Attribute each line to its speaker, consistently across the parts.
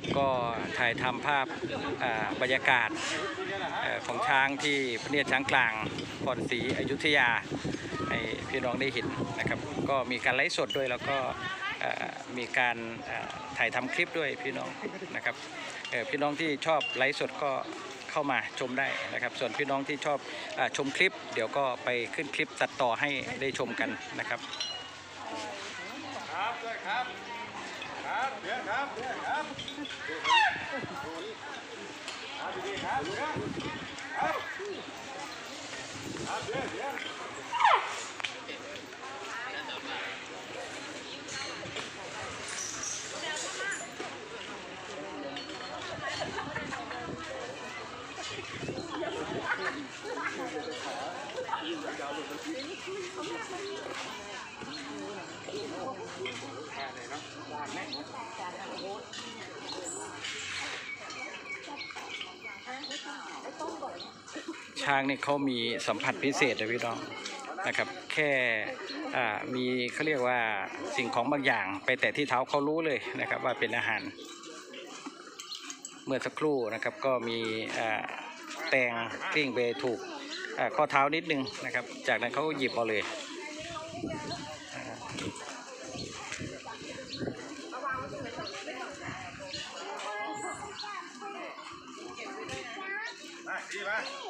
Speaker 1: นะครับก็ถ่ายทำภาพบรรยากาศออของช้างที่พระเนียดช้างกลางพรศรีอยุธยาให้พี่น้องได้เห็นนะครับ ก็มีการไลฟ์สดด้วยแล้วก็มีการถ่ายทำคลิปด้วยพี่น้องนะครับพี่น้องที่ชอบไลฟ์สดก็เข้ามาชมได้นะครับ ส่วนพี่น้องที่ชอบอชมคลิป เดี๋ยวก็ไปขึ้นคลิปตัดต่อให้ได้ชมกันนะครับ
Speaker 2: ครับด้วยครับครับเดี๋ยวครับเดี๋ยวครับ ครับดีๆครับเดี๋ยวครับครับเดี๋ยวเดี๋ยว
Speaker 1: ช้างนี่เขามีสัมผัสพิเศษเลยพี่น้องนะครับ แค่อ่ามีเขาเรียกว่าสิ่งของบางอย่าง ไปแตะที่เท้าเขารู้เลยนะครับ ว่าเป็นอาหาร เมื่อสักครู่นะครับก็มีอ่าแตงกลิ้งไปถูกอ่าข้อเท้านิดนึงนะครับ จากนั้นเขาก็หยิบเอาเลยอ่า
Speaker 2: ม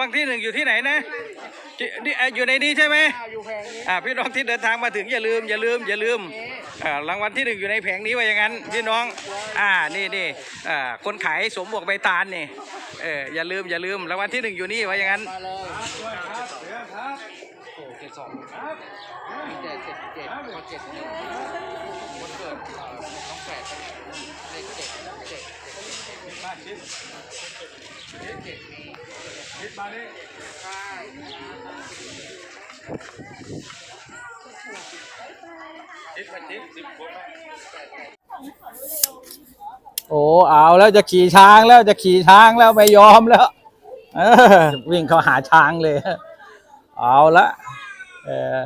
Speaker 1: วังที่หนึ่งอยู่ที่ไหนนะที่นี่อะอยู่ในนี้ใช่ไหมอ่าพี่น้องที่เดินทางมาถึงอย่าลืมอย่าลืมอย่าลืมอ่ารางวัลที่หนึ่งอยู่ในแผงนี้ว่าอย่างนั้นพี่น้อง อ่านี่นี่อ่าคนขายสวมหมวกใบตาลนี่เอออย่าลืมอย่าลืมรางวัลที่หนึ่งอยู่นี่ว่าอย่างนั้น
Speaker 3: เจ็ด สองเจ็ดเจ็ดเจ็ดพอเจ็ดเนี่ยวันเกิดน้องแฝดเลขเจ็ดเจ็ด
Speaker 2: มาชิด
Speaker 3: เจ็ดเจ็ดมี
Speaker 2: ชิดมานี่
Speaker 3: ใช่
Speaker 2: ชิดมาชิดสิบคน
Speaker 1: โอ้เอาแล้วจะขี่ช้างแล้วจะขี่ช้างแล้วไม่ยอมแล้ววิ่งเข้าหาช้างเลย เอาละ เออ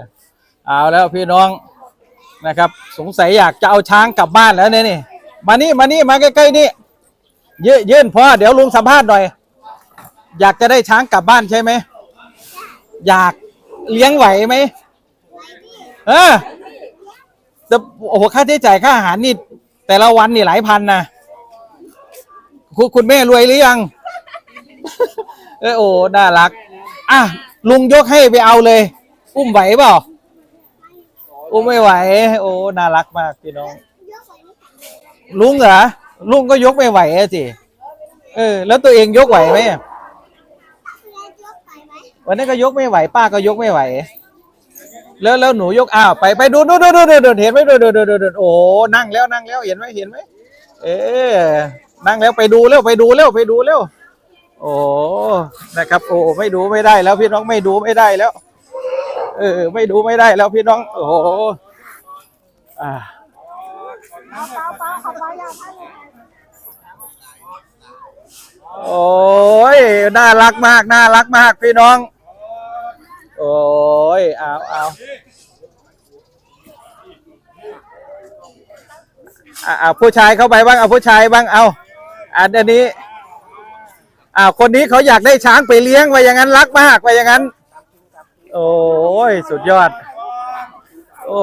Speaker 1: เอาแล้วพี่น้องนะครับ สงสัยอยากจะเอาช้างกลับบ้านแล้วเนี่ยนี่ มานี่มานี่มาใกล้ๆนี่ยืยื่นพ่อเดี๋ยวลุงสัมภาษณ์หน่อย อยากจะได้ช้างกลับบ้านใช่ไหมอยากเลี้ยงไหวไหมเออแต่โอ้โหค่าใช้จ่ายค่าอาหารนี่ แต่ละวันนี่หลายพันนะคุณคุณแม่รวยหรือยัง เออโอ้น่ารัก อะลุงยกให้ไปเอาเลย อุ้มไหวเปล่าอุ้มไม่ไหว โอ้น่ารักมากพี่น้อง ลุงเหรอลุงก็ยกไม่ไหวอะสิเออ แล้วตัวเองยกไหวไหมวันนี้ก็ยกไม่ไหว ป้าก็ยกไม่ไหว แล้วแล้วหนูยกอ้าวไปไปดูดูดูดูดูเห็นไหมดูดูดูดูดูโอ้นั่งแล้วนั่งแล้วเห็นไหมเห็นไหมเออนั่งแล้วไปดูเร็วไปดูเร็วไปดูเร็วโอ้นะครับ โอ้ไม่ดูไม่ได้แล้วพี่น้องไม่ดูไม่ได้แล้ว เออ ไม่ดูไม่ได้แล้วพี่น้อง โอ้โหอ่าโอ้ย น่ารักมาก น่ารักมากพี่น้อง โอ้ย เอาเอาอะเอาผู้ชายเข้าไปบ้าง เอาผู้ชายบ้าง เอาอันนี้อ่าคนนี้เขาอยากได้ช้างไปเลี้ยงไว้อย่างนั้นรักมากไว้อย่างนั้น โอ้ยสุดยอด โอ้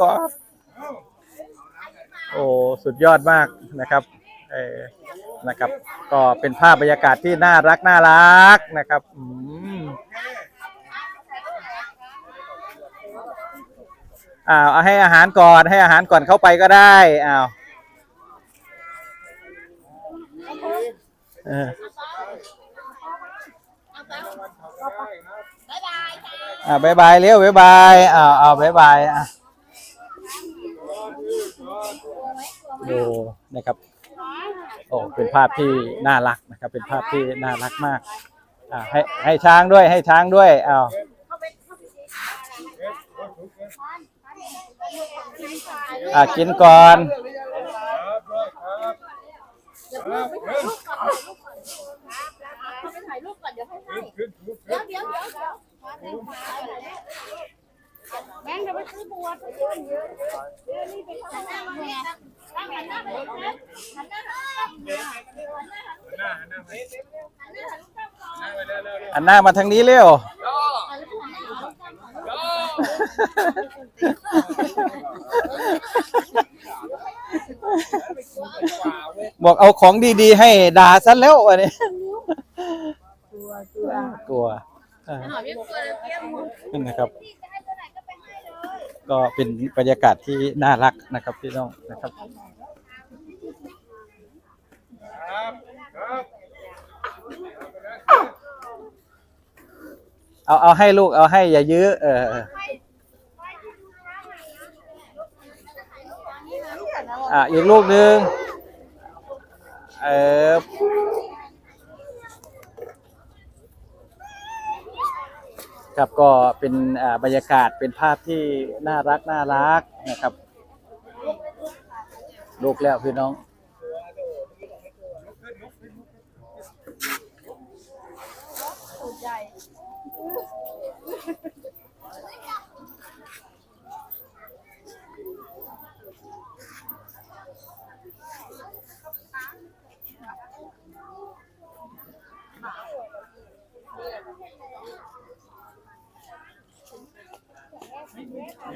Speaker 1: ก็โอ้สุดยอดมากนะครับเออนะครับ ก็เป็นภาพบรรยากาศที่น่ารักน่ารักนะครับอืมอ้าวเอาให้อาหารก่อนให้อาหารก่อนเข้าไปก็ได้อ้าวเออ อ่าบายบายเร็วบายบายอ้าอ้าบายบายอะดูนะครับ โอ้เป็นภาพที่น่ารักนะครับ เป็นภาพที่น่ารักมากอ่าให้ให้ช้างด้วยให้ช้างด้วยอ้าวอ่ากินก่อน
Speaker 4: หันหน้ามา
Speaker 1: ทางนี้เร็วบอกเอาของดีๆ ให้ด่าซะแล้ววะเนี้กลัวกลัวกลัวนะครับ ก็เป็นบรรยากาศที่น่ารักนะครับพี่น้องนะครับเอาเอาให้ลูกเอาให้อย่ายื้อเออเอออะอีกลูกหนึ่งเออ ครับก็เป็นบรรยากาศเป็นภาพที่น่ารักน่ารักนะครับลูกแล้วพี่น้อง
Speaker 2: แม้เขา